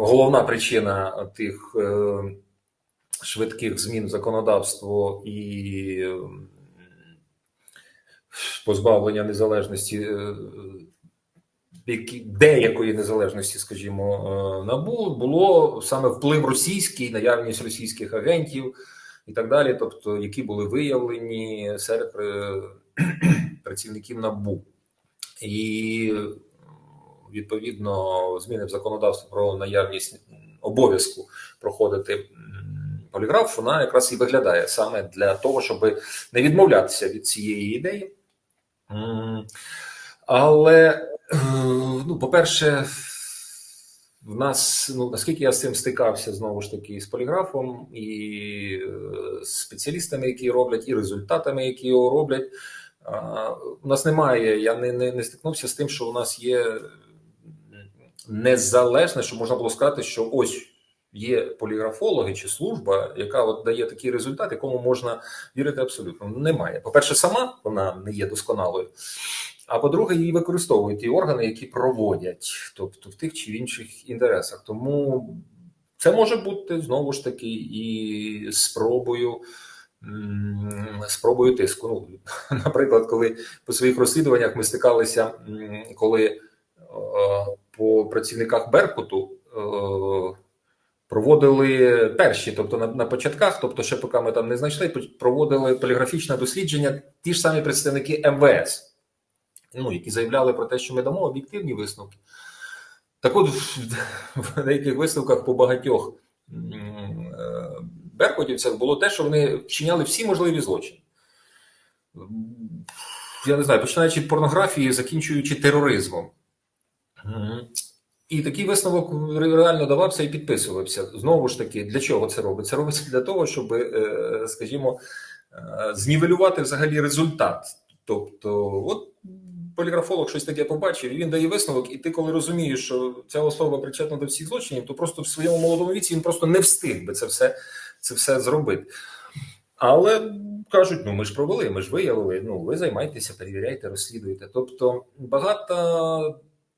Головна причина тих е, швидких змін в і е, позбавлення незалежності, е, деякої незалежності, скажімо, е, набу було саме вплив російський, наявність російських агентів і так далі, тобто які були виявлені серед працівників набу. І відповідно зміни в законодавство про наявність обов'язку проходити поліграф, вона якраз і виглядає саме для того, щоб не відмовлятися від цієї ідеї. Але, е, ну, по-перше, в нас, ну наскільки я з цим стикався знову ж таки з поліграфом і е, спеціалістами, які роблять, і результатами, які його роблять. У нас немає, я не, не, не стикнувся з тим, що у нас є незалежне, що можна було сказати, що ось є поліграфологи чи служба, яка от дає такий результат, якому можна вірити абсолютно. Немає. По-перше, сама вона не є досконалою. А по-друге, її використовують ті органи, які проводять, тобто в тих чи в інших інтересах. Тому це може бути знову ж таки і спробою. Спробою тиску. Ну, наприклад, коли по своїх розслідуваннях ми стикалися, коли е, по працівниках Беркуту е, проводили перші, тобто на, на початках, тобто ще поки ми там не знайшли, проводили поліграфічне дослідження ті ж самі представники МВС ну, які заявляли про те, що ми дамо об'єктивні висновки. Так от в деяких висновках по багатьох е, беркутівцях було те, що вони вчиняли всі можливі злочини. Я не знаю, починаючи від порнографії, закінчуючи тероризмом. І такий висновок реально давався і підписувався. Знову ж таки, для чого це робиться? Робиться для того, щоб, е, скажімо, е, знівелювати взагалі результат. Тобто, от поліграфолог щось таке побачив, і він дає висновок, і ти, коли розумієш, що ця особа причетна до всіх злочинів, то просто в своєму молодому віці він просто не встиг би це все, це все зробити. Але кажуть: ну ми ж провели, ми ж виявили. Ну, ви займайтеся, перевіряйте, розслідуйте. Тобто багато